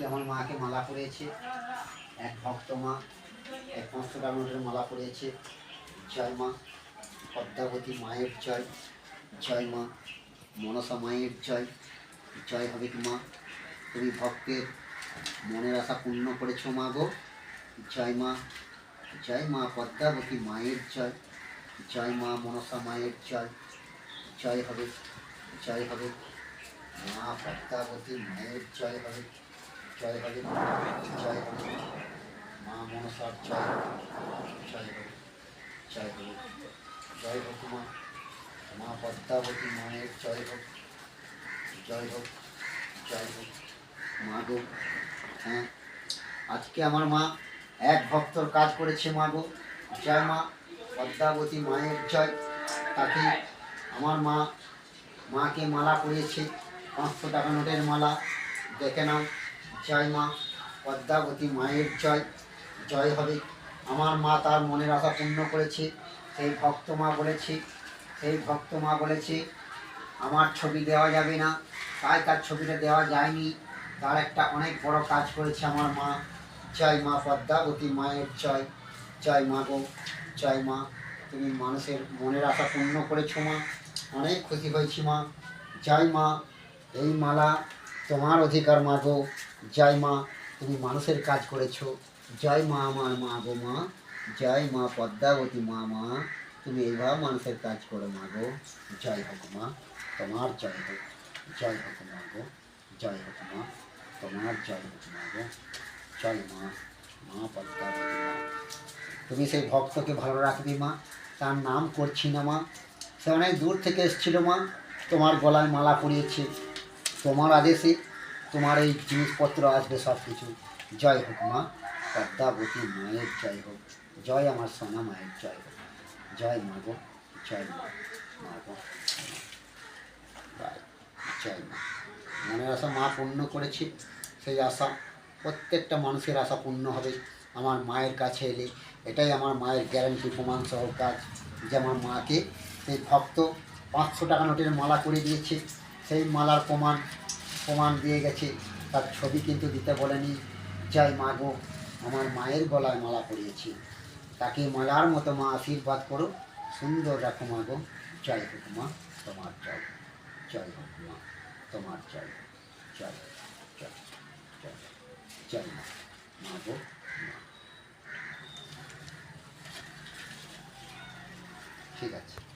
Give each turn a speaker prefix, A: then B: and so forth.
A: আজকে আমার মাকে মালা পরিয়েছে এক ভক্ত মা, এক পাঁচশো টাকা মালা পরিয়েছে জয় মা, পদ্মাবতী মায়ের জয়। জয় মা, মনসা মায়ের জয়। জয় হবে কি মা? তুমি ভক্তের মনের আশা পূর্ণ করেছ মা গো। জয় মা জয় মা পদ্মাবতী মায়ের জয়। জয় মা মনসা মায়ের জয়। জয় হবে জয় হবে মা পদ্মাবতী মায়ের জয় হবে। জয় হবে জয় হবে মা মনসার জয় জয় হবে জয় হবে জয় হোক মা মা পদ্মাবতী মায়ের জয় হোক জয় হোক জয় হোক, মা গো হ্যাঁ আজকে আমার মা এক ভক্তর কাজ করেছে মা গো জয় মা পদ্মাবতী মায়ের জয় তাকে আমার মা, মাকে মালা পরিয়েছে পাঁচশো টাকা নোটের মালা, দেখে নাও। জয় মা, পদ্মাবতী মায়ের জয়। জয় হবে। আমার মা তার মনের আশা পূর্ণ করেছে। সেই ভক্ত মা বলেছে, সেই ভক্ত মা বলেছে, আমার ছবি দেওয়া যাবে না। তাই তার ছবিটা দেওয়া যায়নি। তার একটা অনেক বড় কাজ করেছে আমার মা। জয় মা, পদ্মাবতী মায়ের জয়। জয় মা গো, জয় মা। তুমি মানুষের মনের আশা পূর্ণ করেছ মা। অনেক খুশি হয়েছি মা। জয় মা, এই মালা তোমার অধিকার মা গো। জয় মা, তুমি মানুষের কাজ করেছ। জয় মা, আমার মা গো মা। জয় মা, পদ্মাবতী মা মা। তুমি এইভাবে মানুষের কাজ করো মা গো। জয় হোক মা, তোমার জয় হোক। জয় হোক মা গো, জয় হোক মা, তোমার জয় হোক মা গো। জয় মা মা পদ্মাবতী মা। তুমি সেই ভক্তকে ভালো রাখবি মা। তার নাম করছি না মা। সে অনেক দূর থেকে এসেছিল মা। তোমার গলায় মালা পরিয়েছে। তোমার আদেশে তোমার এই জিনিসপত্র আসবে সব কিছু জয় হোক মা, পদ্মাবতী মায়ের জয় হোক। জয় আমার সোনা মায়ের জয় হোক। জয় মা গো, জয় মা মা গো। জয় মা। মনের আশা মা পূর্ণ করেছে, সেই আশা প্রত্যেকটা মানুষের আশা পূর্ণ হবে। আমার মায়ের কাছে এলে, এটাই আমার মায়ের গ্যারান্টি প্রমাণ সহ কাজ। যে আমার মাকে সেই ভক্ত পাঁচশো টাকা নোটের মালা করে দিয়েছে, সেই মালার প্রমাণ প্রমাণ দিয়ে গেছে। তার ছবি কিন্তু দিতে বলেনি। যাই, মা গো, আমার মায়ের গলায় মালা পরিয়েছি। তাকে মালার মতো মা আশীর্বাদ করো। সুন্দর রাখো মা গো। জয় হোক মা, তোমার জয়। জয় হোক মা, তোমার জয়। জয় জয় জয় জয় মা মা গো। ঠিক আছে।